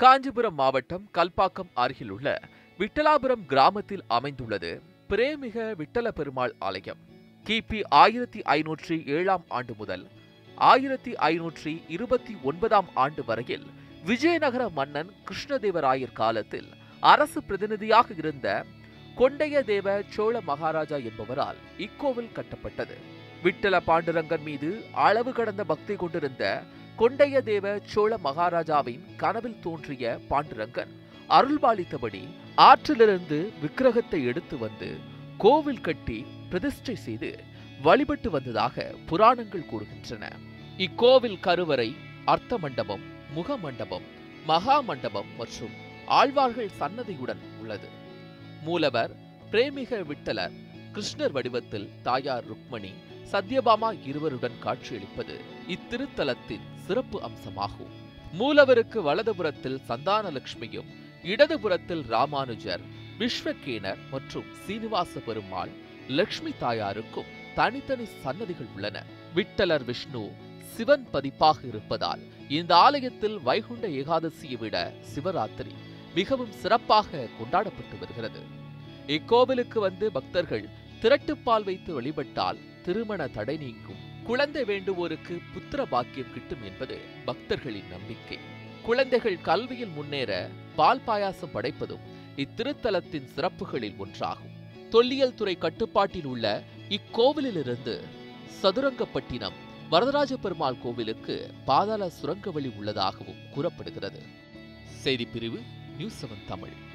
காஞ்சிபுரம் மாவட்டம் கல்பாக்கம் அருகிலுள்ள விட்டலாபுரம் கிராமத்தில் அமைந்துள்ளது பிரேமிக விட்டல பெருமாள் ஆலயம். கிபி ஆயிரத்தி ஐநூற்றி ஏழாம் ஆண்டு முதல் ஆயிரத்தி ஐநூற்றி இருபத்தி ஒன்பதாம் ஆண்டு வரையில் விஜயநகர மன்னன் கிருஷ்ணதேவராயர் காலத்தில் அரசு பிரதிநிதியாக இருந்த கொண்டைய சோழ மகாராஜா என்பவரால் இக்கோவில் கட்டப்பட்டது. விட்டல பாண்டுரங்கன் மீது அளவு கடந்த பக்தி கொண்டிருந்த கொண்டைய தேவ சோழ மகாராஜாவின் கனவில் தோன்றிய பாண்டுரங்கன் அருள்பாலித்தபடி ஆற்றிலிருந்து விக்கிரகத்தை எடுத்து வந்து கோவில் கட்டி பிரதிஷ்டை செய்து வழிபட்டு வந்ததாக புராணங்கள் கூறுகின்றன. இக்கோவில் கருவறை அர்த்த மண்டபம் முக மண்டபம் மகா மண்டபம் மற்றும் ஆழ்வார்கள் சன்னதியுடன் உள்ளது. மூலவர் பிரேமிக விட்டலர் கிருஷ்ணர் வடிவத்தில் தாயார் ருக்மணி சத்யபாமா இருவருடன் காட்சியளிப்பது இத்திருத்தலத்தின் சிறப்பு அம்சமாகும். மூலவருக்கு வலதுபுறத்தில் சந்தான லட்சுமியும் இடதுபுறத்தில் ராமானுஜர் விஸ்வகேனர் மற்றும் சீனிவாச பெருமாள் லட்சுமி தாயாருக்கும் தனித்தனி சன்னதிகள் உள்ளன. விட்டலர் விஷ்ணு சிவன் பதிப்பாக இருப்பதால் இந்த ஆலயத்தில் வைகுண்ட ஏகாதசியை விட சிவராத்திரி மிகவும் சிறப்பாக கொண்டாடப்பட்டு வருகிறது. இக்கோவிலுக்கு வந்து பக்தர்கள் திரட்டுப்பால் வைத்து வழிபட்டால் திருமண தடை நீக்கும் குழந்தை வேண்டுவோருக்கு புத்திர பாக்கியம் கிட்டும் என்பது பக்தர்களின் நம்பிக்கை. குழந்தைகள் கல்வியில் முன்னேற பால் பாயாசம் படைப்பதும் இத்திருத்தலத்தின் சிறப்புகளில் ஒன்றாகும். தொல்லியல் துறை கட்டுப்பாட்டில் உள்ள இக்கோவிலிலிருந்து சதுரங்கப்பட்டினம் வரதராஜ பெருமாள் கோவிலுக்கு பாதாள சுரங்க வழி உள்ளதாகவும் கூறப்படுகிறது. செய்திப்பிரிவு நியூஸ் செவன் தமிழ்.